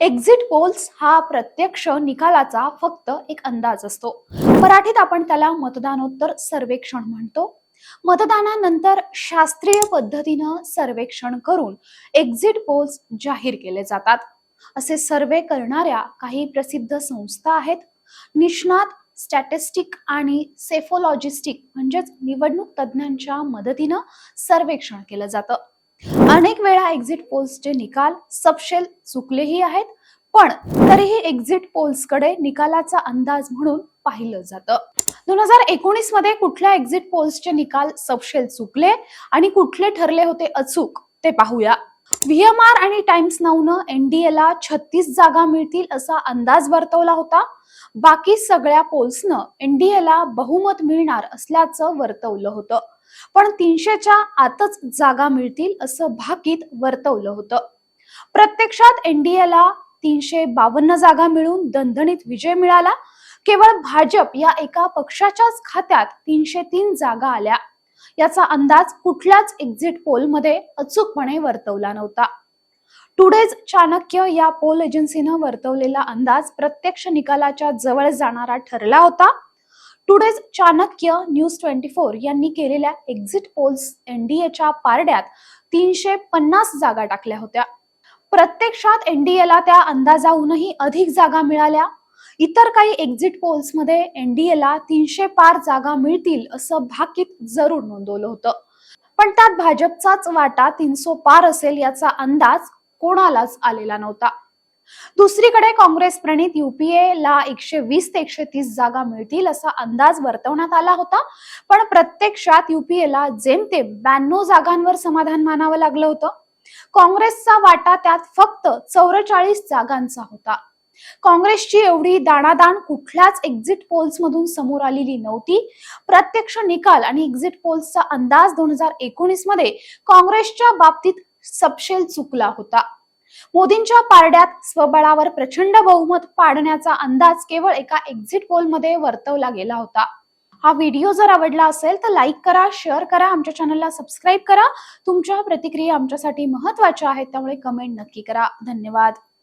Exit poles हा प्रत्यक्ष निकालाचा फक्त एक अंदाज असतो. मराठीत आपण त्याला मतदानोत्तर सर्वेक्षण म्हणतो. मतदानानंतर शास्त्रीय पद्धतीनं सर्वेक्षण करून एक्झिट पोल्स जाहीर केले जातात. असे सर्वे करणाऱ्या काही प्रसिद्ध संस्था आहेत. निष्णात स्टॅटिस्टिक आणि सेफोलॉजिस्टिक म्हणजेच निवडणूक तज्ज्ञांच्या मदतीनं सर्वेक्षण केलं जातं. अनेक वेळा एक्झिट पोल्सचे निकाल सपशेल चुकलेही आहेत पण तरीही एक्झिट पोल्सकडे निकालाचा अंदाज म्हणून पाहिलं जातं. दोन हजार एकोणीसमध्ये कुठल्या एक्झिट पोल्सचे निकाल सपशेल चुकले आणि कुठले ठरले होते अचूक ते पाहूया. व्हीएमआर आणि टाइम्स नाऊनं एनडीएला छत्तीस जागा मिळतील असा अंदाज वर्तवला होता. बाकी सगळ्या पोल्सनं एनडीएला बहुमत मिळणार असल्याचं वर्तवलं होतं. पण तीनशेच्या आतच जागा मिळतील असं भाकीत वर्तवलं होतं. प्रत्यक्षात एनडीएला तीनशे बावन्न जागा मिळून दणदणीत विजय मिळाला. केवळ भाजप या एका पक्षाच्याच खात्यात तीनशे तीन जागा आल्या. याचा अंदाज कुठल्याच एक्झिट पोलमध्ये अचूकपणे वर्तवला नव्हता. टुडेज चाणक्य या पोल एजन्सीनं वर्तवलेला अंदाज प्रत्यक्ष निकालाच्या जवळ जाणारा ठरला होता. Today's Chanakya news twenty four यांनी केलेल्या एक्झिट पोल्स एनडीएच्या पारड्यात तीनशे पन्नास जागा टाकल्या होत्या. प्रत्यक्षात एनडीएला त्या अंदाजाहूनही अधिक जागा मिळाल्या. इतर काही एक्झिट पोल्समध्ये एनडीएला तीनशे पार जागा मिळतील असं भाकीत जरूर नोंदवलं होतं. पण त्यात भाजपचाच वाटा तीनशे पार असेल याचा अंदाज कोणालाच आलेला नव्हता. दुसरीकडे काँग्रेस प्रणित युपीए ला एकशे वीस ते एकशे तीस जागा मिळतील असा अंदाज वर्तवण्यात आला होता. पण प्रत्यक्षात युपीएला जेमतेम ब्याण्णव जागांवर समाधान मानावं लागलं होतं. काँग्रेसचा वाटा त्यात फक्त चौवेचाळीस जागांचा होता. काँग्रेसची एवढी दाणादाण कुठल्याच एक्झिट पोल्स मधून समोर आलेली नव्हती. प्रत्यक्ष निकाल आणि एक्झिट पोल्सचा अंदाज दोन हजार एकोणीसमध्ये काँग्रेसच्या बाबतीत सपशेल चुकला होता. मोदींच्या पारड्यात स्वबळावर प्रचंड बहुमत पाडण्याचा अंदाज केवळ एका एक्झिट पोलमध्ये वर्तवला गेला होता. हा व्हिडिओ जर आवडला असेल तर लाईक करा शेअर करा आमच्या चॅनलला सबस्क्राईब करा. तुमच्या प्रतिक्रिया आमच्यासाठी महत्त्वाच्या आहेत त्यामुळे कमेंट नक्की करा. धन्यवाद.